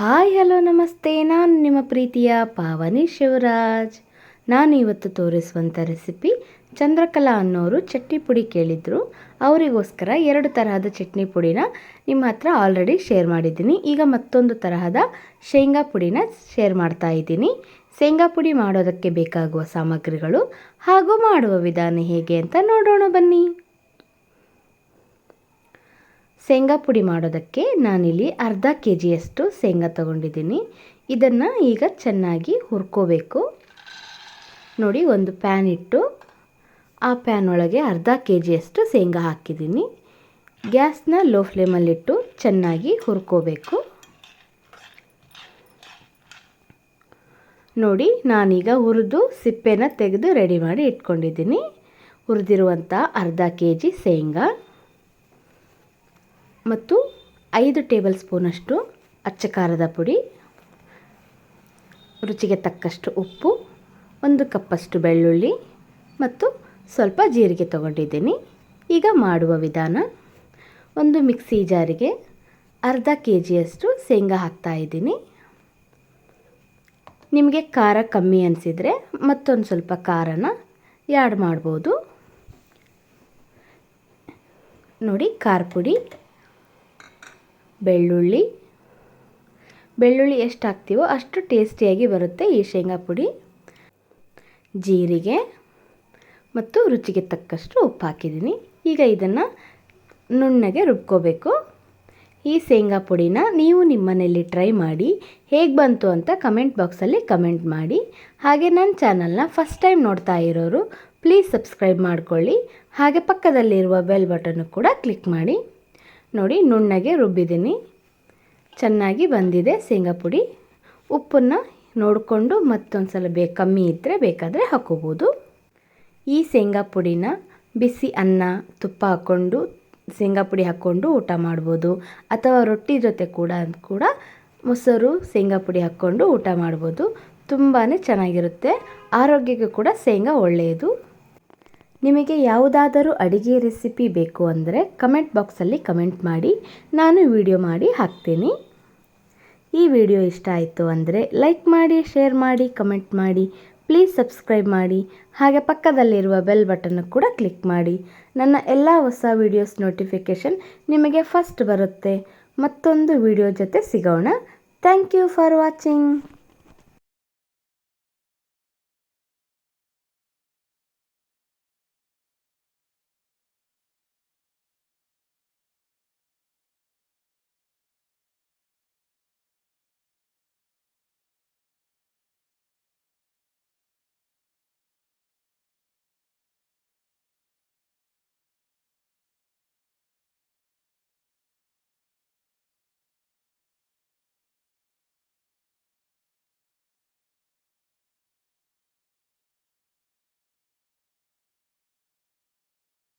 Hi, hello, ನಮಸ್ತೆ. ನಾನು ನಿಮ್ಮ ಪ್ರೀತಿಯ ಪಾವನಿ ಶಿವರಾಜ್. ನಾನು ಇವತ್ತು ತೋರಿಸುವಂಥ ರೆಸಿಪಿ ಚಂದ್ರಕಲಾ ಅನ್ನೋರು ಚಟ್ನಿ ಪುಡಿ ಕೇಳಿದರು. ಅವರಿಗೋಸ್ಕರ ಎರಡು ತರಹದ ಚಟ್ನಿ ಪುಡಿನ ನಿಮ್ಮ ಹತ್ರ ಆಲ್ರೆಡಿ ಶೇರ್ ಮಾಡಿದ್ದೀನಿ. ಈಗ ಮತ್ತೊಂದು ತರಹದ ಶೇಂಗಾ ಪುಡಿನ ಶೇರ್ ಮಾಡ್ತಾ ಇದ್ದೀನಿ. ಶೇಂಗಾ ಪುಡಿ ಮಾಡೋದಕ್ಕೆ ಬೇಕಾಗುವ ಸಾಮಗ್ರಿಗಳು ಹಾಗೂ ಮಾಡುವ ವಿಧಾನ ಹೇಗೆ ಅಂತ ನೋಡೋಣ ಬನ್ನಿ. ಶೇಂಗಾ ಪುಡಿ ಮಾಡೋದಕ್ಕೆ ನಾನಿಲ್ಲಿ ಅರ್ಧ ಕೆ ಜಿಯಷ್ಟು ಶೇಂಗಾ ತಗೊಂಡಿದ್ದೀನಿ. ಇದನ್ನು ಈಗ ಚೆನ್ನಾಗಿ ಹುರ್ಕೋಬೇಕು. ನೋಡಿ, ಒಂದು ಪ್ಯಾನ್ ಇಟ್ಟು ಆ ಪ್ಯಾನ್ ಒಳಗೆ ಅರ್ಧ ಕೆ ಜಿಯಷ್ಟು ಶೇಂಗಾ ಹಾಕಿದ್ದೀನಿ. ಗ್ಯಾಸ್ನ ಲೋ ಫ್ಲೇಮಲ್ಲಿಟ್ಟು ಚೆನ್ನಾಗಿ ಹುರ್ಕೋಬೇಕು. ನೋಡಿ, ನಾನೀಗ ಹುರಿದು ಸಿಪ್ಪೆನ ತೆಗೆದು ರೆಡಿ ಮಾಡಿ ಇಟ್ಕೊಂಡಿದ್ದೀನಿ. ಹುರಿದಿರುವಂಥ ಅರ್ಧ ಕೆ ಜಿ ಶೇಂಗಾ. ಮತ್ತು ಐದು ಟೇಬಲ್ ಸ್ಪೂನಷ್ಟು ಅಚ್ಚ ಖಾರದ ಪುಡಿ, ರುಚಿಗೆ ತಕ್ಕಷ್ಟು ಉಪ್ಪು, ಒಂದು ಕಪ್ಪಷ್ಟು ಬೆಳ್ಳುಳ್ಳಿ ಮತ್ತು ಸ್ವಲ್ಪ ಜೀರಿಗೆ ತಗೊಂಡಿದ್ದೀನಿ. ಈಗ ಮಾಡುವ ವಿಧಾನ, ಒಂದು ಮಿಕ್ಸಿ ಜಾರಿಗೆ ಅರ್ಧ ಕೆ ಜಿಯಷ್ಟು ಶೇಂಗಾ ಹಾಕ್ತಾಯಿದ್ದೀನಿ ನಿಮಗೆ ಖಾರ ಕಮ್ಮಿ ಅನಿಸಿದರೆ ಮತ್ತೊಂದು ಸ್ವಲ್ಪ ಖಾರನ ಯಾಡ್ ಮಾಡ್ಬೋದು. ನೋಡಿ, ಖಾರ ಪುಡಿ. ಬೆಳ್ಳುಳ್ಳಿ. ಬೆಳ್ಳುಳ್ಳಿ ಎಷ್ಟು ಹಾಕ್ತೀವೋ ಅಷ್ಟು ಟೇಸ್ಟಿಯಾಗಿ ಬರುತ್ತೆ ಈ ಶೇಂಗಾ ಪುಡಿ. ಜೀರಿಗೆ ಮತ್ತು ರುಚಿಗೆ ತಕ್ಕಷ್ಟು ಉಪ್ಪು ಹಾಕಿದ್ದೀನಿ. ಈಗ ಇದನ್ನು ನುಣ್ಣಗೆ ರುಬ್ಕೋಬೇಕು. ಈ ಶೇಂಗಾ ಪುಡಿನ ನೀವು ನಿಮ್ಮನೇಲಿ ಟ್ರೈ ಮಾಡಿ, ಹೇಗೆ ಬಂತು ಅಂತ ಕಮೆಂಟ್ ಬಾಕ್ಸಲ್ಲಿ ಕಮೆಂಟ್ ಮಾಡಿ. ಹಾಗೆ ನನ್ನ ಚಾನಲ್ನ ಫಸ್ಟ್ ಟೈಮ್ ನೋಡ್ತಾ ಇರೋರು, ಪ್ಲೀಸ್ ಸಬ್ಸ್ಕ್ರೈಬ್ ಮಾಡಿಕೊಳ್ಳಿ. ಹಾಗೆ ಪಕ್ಕದಲ್ಲಿರುವ ಬೆಲ್ ಬಟನ್ನು ಕೂಡ ಕ್ಲಿಕ್ ಮಾಡಿ. ನೋಡಿ ನುಣ್ಣಗೆ ರುಬ್ಬಿದ್ದೀನಿ. ಚೆನ್ನಾಗಿ ಬಂದಿದೆ ಶೇಂಗಾ ಪುಡಿ. ಉಪ್ಪನ್ನು ನೋಡಿಕೊಂಡು ಮತ್ತೊಂದು ಸಲ ಬೇ, ಕಮ್ಮಿ ಇದ್ದರೆ ಬೇಕಾದರೆ ಹಾಕೋಬೋದು. ಈ ಶೇಂಗಾ ಪುಡಿನ ಬಿಸಿ ಅನ್ನ, ತುಪ್ಪ ಹಾಕ್ಕೊಂಡು ಶೇಂಗಾ ಪುಡಿ ಹಾಕ್ಕೊಂಡು ಊಟ ಮಾಡ್ಬೋದು. ಅಥವಾ ರೊಟ್ಟಿ ಜೊತೆ ಕೂಡ ಕೂಡ ಮೊಸರು, ಶೇಂಗಾ ಪುಡಿ ಹಾಕ್ಕೊಂಡು ಊಟ ಮಾಡ್ಬೋದು. ತುಂಬಾ ಚೆನ್ನಾಗಿರುತ್ತೆ. ಆರೋಗ್ಯಕ್ಕೆ ಕೂಡ ಶೇಂಗಾ ಒಳ್ಳೆಯದು ನಿಮಗೆ ಯಾವುದಾದರೂ ಅಡಿಗೆ ರೆಸಿಪಿ ಬೇಕು ಅಂದರೆ ಕಮೆಂಟ್ ಬಾಕ್ಸಲ್ಲಿ ಕಮೆಂಟ್ ಮಾಡಿ, ನಾನು ವಿಡಿಯೋ ಮಾಡಿ ಹಾಕ್ತೀನಿ. ಈ ವಿಡಿಯೋ ಇಷ್ಟ ಆಯಿತು ಅಂದರೆ ಲೈಕ್ ಮಾಡಿ, ಶೇರ್ ಮಾಡಿ, ಕಮೆಂಟ್ ಮಾಡಿ, ಪ್ಲೀಸ್ ಸಬ್ಸ್ಕ್ರೈಬ್ ಮಾಡಿ, ಹಾಗೆ ಪಕ್ಕದಲ್ಲಿರುವ ಬೆಲ್ ಬಟನ್ನು ಕೂಡ ಕ್ಲಿಕ್ ಮಾಡಿ. ನನ್ನ ಎಲ್ಲ ಹೊಸ ವಿಡಿಯೋಸ್ ನೋಟಿಫಿಕೇಷನ್ ನಿಮಗೆ ಫಸ್ಟ್ ಬರುತ್ತೆ. ಮತ್ತೊಂದು ವಿಡಿಯೋ ಜೊತೆ ಸಿಗೋಣ. Thank you for watching.